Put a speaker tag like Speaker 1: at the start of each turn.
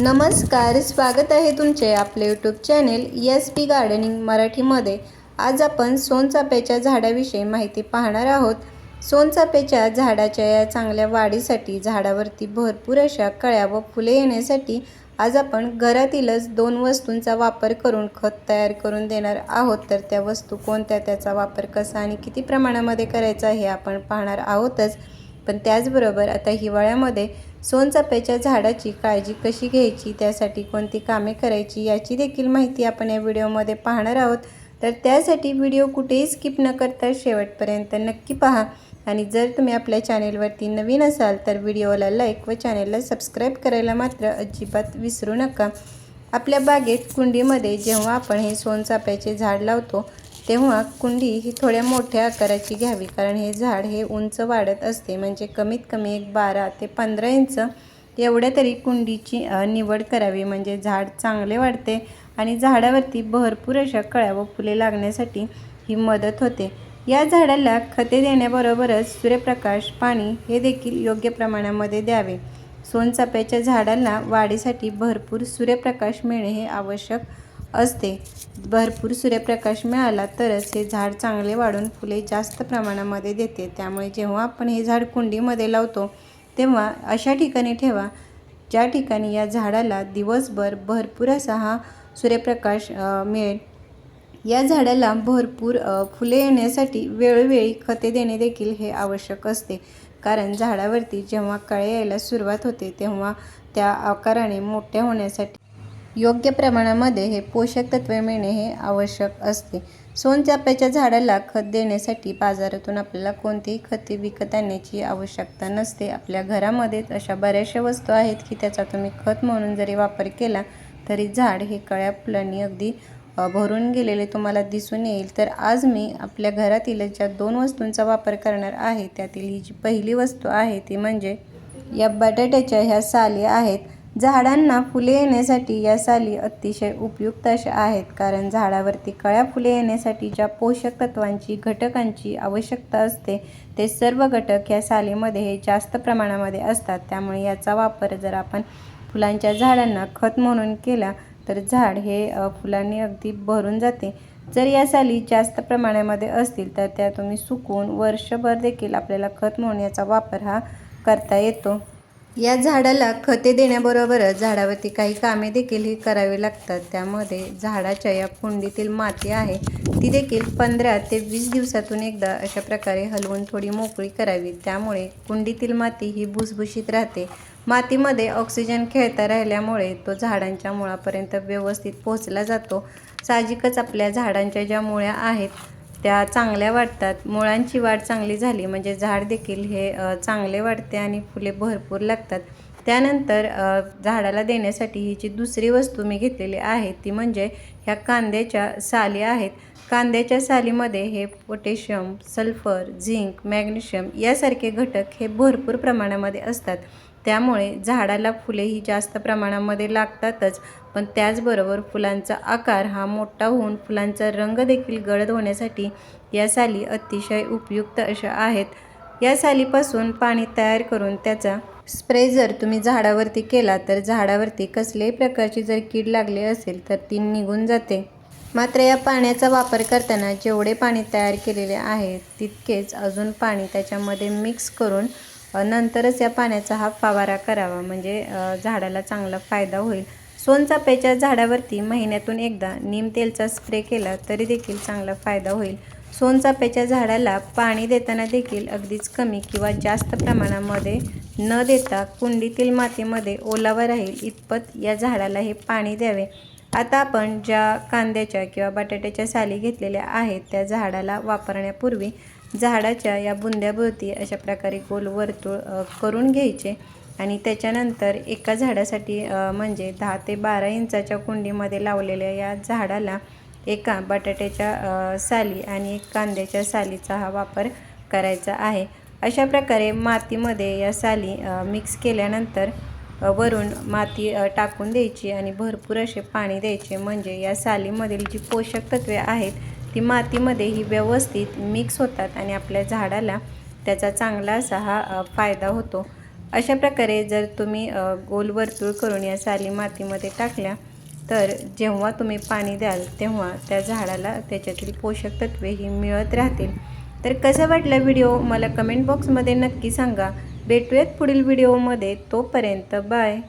Speaker 1: नमस्कार स्वागत आहे तुमचे आपले YouTube channel S P gardening मराठीमध्ये. आज आपण सोनचाफ्याच्या झाडाविषयी माहिती पाहणार आहोत. सोनचाफ्याच्या झाडाच्या या चांगल्या वाढीसाठी झाडावरती भरपूर अशा कळ्या व फुले येण्यासाठी आज आपण घरातीलच दोन वस्तूंचा वापर करून खत तयार करून देणार आहोत. तर त्या वस्तू कोणत्या त्याचा वापर कसा आणि किती प्रमाणामध्ये करायचा हे आपण पाहणार आहोतच. पण त्याचबरोबर आता हिवाळ्यामध्ये सोनचाफ्याच्या झाडाची काळजी कशी घ्यायची त्यासाठी कोणती कामे करायची याची देखील माहिती आपण या व्हिडिओमध्ये पाहणार आहोत. तर त्यासाठी व्हिडिओ कुठेही स्किप न करता शेवटपर्यंत नक्की पहा. आणि जर तुम्ही आपल्या चॅनेलवरती नवीन असाल तर व्हिडिओला लाईक व चॅनेलला सबस्क्राईब करायला मात्र अजिबात विसरू नका. आपल्या बागेत कुंडीमध्ये जेव्हा आपण हे सोनचाफ्याचे झाड लावतो तेव्हा कुंडी ही थोड्या मोठ्या आकाराची घ्यावी कारण हे झाड हे उंच वाढत असते. म्हणजे कमीत कमी एक बारा ते पंधरा इंच एवढ्या तरी कुंडीची निवड करावी. म्हणजे झाड चांगले वाढते आणि झाडावरती भरपूर अशा कळ्या व फुले लागण्यासाठी ही मदत होते. या झाडाला खते देण्याबरोबरच सूर्यप्रकाश पाणी हे देखील योग्य प्रमाणामध्ये द्यावे. सोनचाफ्याच्या झाडांना वाढीसाठी भरपूर सूर्यप्रकाश मिळणे हे आवश्यक असते. भरपूर सूर्यप्रकाश मिळाला तरच हे झाड चांगले वाढून फुले जास्त प्रमाणामध्ये देते. त्यामुळे जेव्हा आपण हे झाड कुंडीमध्ये लावतो तेव्हा अशा ठिकाणी ठेवा ज्या ठिकाणी या झाडाला दिवसभर भरपूर असा हा सूर्यप्रकाश मिळेल. या झाडाला भरपूर फुले येण्यासाठी वेळोवेळी खते देणे देखील हे आवश्यक असते. कारण झाडावरती जेव्हा कळे यायला सुरुवात होते तेव्हा त्या आकाराने मोठ्या होण्यासाठी योग्य प्रमाणामध्ये हे पोषक तत्वे मिळणे हे आवश्यक असते. सोनचाफ्याच्या झाडाला खत देण्यासाठी बाजारातून आपल्याला कोणतीही खते विकत आणण्याची आवश्यकता नसते. आपल्या घरामध्येच अशा बऱ्याचशा वस्तू आहेत की त्याचा तुम्ही खत म्हणून जरी वापर केला तरी झाड हे कळ्या फुलांनी अगदी भरून गेलेले तुम्हाला दिसून येईल. तर आज मी आपल्या घरातील ज्या दोन वस्तूंचा वापर करणार आहे त्यातील ही जी पहिली वस्तू आहे ती म्हणजे या बटाट्याच्या ह्या साली आहेत. झाडांना फुले येण्यासाठी या साली अतिशय उपयुक्त अशा आहेत कारण झाडावरती कळ्या फुले येण्यासाठी ज्या पोषक तत्वांची घटकांची आवश्यकता असते ते सर्व घटक या सालीमध्ये हे जास्त प्रमाणामध्ये असतात. त्यामुळे याचा वापर जर आपण फुलांच्या झाडांना खत म्हणून केला तर झाड हे फुलांनी अगदी भरून जाते. जर या साली जास्त प्रमाणामध्ये असतील तर त्या तुम्ही सुकून वर्षभर देखील आपल्याला खत म्हणून याचा वापर हा करता येतो. या झाडाला खते देण्याबरोबरच झाडावरती काही कामे देखील ही करावी लागतात. त्यामध्ये झाडाच्या या कुंडीतील माती आहे ती देखील पंधरा ते वीस दिवसातून एकदा अशा प्रकारे हलवून थोडी मोकळी करावी. त्यामुळे कुंडीतील माती ही भुसभुशीत राहते. मातीमध्ये ऑक्सिजन खेळता राहिल्यामुळे तो झाडांच्या मुळापर्यंत व्यवस्थित पोहोचला जातो. साहजिकच आपल्या झाडांच्या ज्या मुळ्या आहेत त्या चांगल्या वाढतात मुळांची वाढ चांगली झाली. म्हणजे झाड देखील हे चांगले वाढते आणि फुले भरपूर लागतात. त्यानंतर झाडाला देण्यासाठी ही जी दुसरी वस्तू मी घेतलेली आहे ती म्हणजे ह्या कांद्याच्या साली आहेत. कांद्याच्या सालीमध्ये हे पोटॅशियम सल्फर झिंक मॅग्नेशियम यासारखे घटक हे भरपूर प्रमाणामध्ये असतात. त्यामुळे झाडाला फुले ही जास्त प्रमाणामध्ये लागतातच पण त्याचबरोबर फुलांचा आकार हा मोठा होऊन फुलांचा रंग देखील गडद होण्यासाठी या साली अतिशय उपयुक्त अशा आहेत. या सालीपासून पाणी तयार करून त्याचा स्प्रे जर तुम्ही झाडावरती केला तर झाडावरती कसल्याही प्रकारची जर कीड लागली असेल तर ती निघून जाते. मात्र या पाण्याचा वापर करताना जेवढे पाणी तयार केलेले आहे तितकेच अजून पाणी त्याच्यामध्ये मिक्स करून नंतरच या पाण्याचा हा फवारा करावा. म्हणजे झाडाला चांगला फायदा होईल. सोनचाफ्याच्या झाडावरती महिन्यातून एकदा नीम तेलचा स्प्रे केला तरी देखील चांगला फायदा होईल. सोनचाफ्याच्या झाडाला पाणी देताना देखील अगदीच कमी किंवा जास्त प्रमाणामध्ये न देता कुंडीतील मातीमध्ये ओलावा राहील इतपत या झाडाला हे पाणी द्यावे. आता आपण ज्या कांद्याच्या किंवा बटाट्याच्या साली घेतलेल्या आहेत त्या झाडाला वापरण्यापूर्वी झाडाच्या या बुंद्याभोवती अशा प्रकारे गोल वर्तुळ करून घ्यायचे आणि त्याच्यानंतर एका झाडासाठी म्हणजे दहा ते बारा इंचाच्या कुंडीमध्ये लावलेल्या या झाडाला एका बटाट्याच्या साली आणि एक कांद्याच्या सालीचा हा वापर करायचा आहे. अशा प्रकारे मातीमध्ये या साली मिक्स केल्यानंतर वरून माती टाकून द्यायची आणि भरपूर असे पाणी द्यायचे. म्हणजे या सालीमधील जी पोषक तत्वे आहेत ती मातीमध्ये ही व्यवस्थित मिक्स होतात आणि आपल्या झाडाला त्याचा चांगला असा हा फायदा होतो. अशा प्रकारे जर तुम्ही गोल वर्तुळ करून या साली मातीमध्ये टाकल्या तर जेव्हा तुम्ही पाणी द्याल तेव्हा त्या झाडाला त्याच्यातील पोषक तत्वे ही मिळत राहतील. तर कसं वाटलं व्हिडिओ? मला कमेंट बॉक्समध्ये नक्की सांगा. भेटूयात पुढील व्हिडिओमध्ये. तोपर्यंत बाय.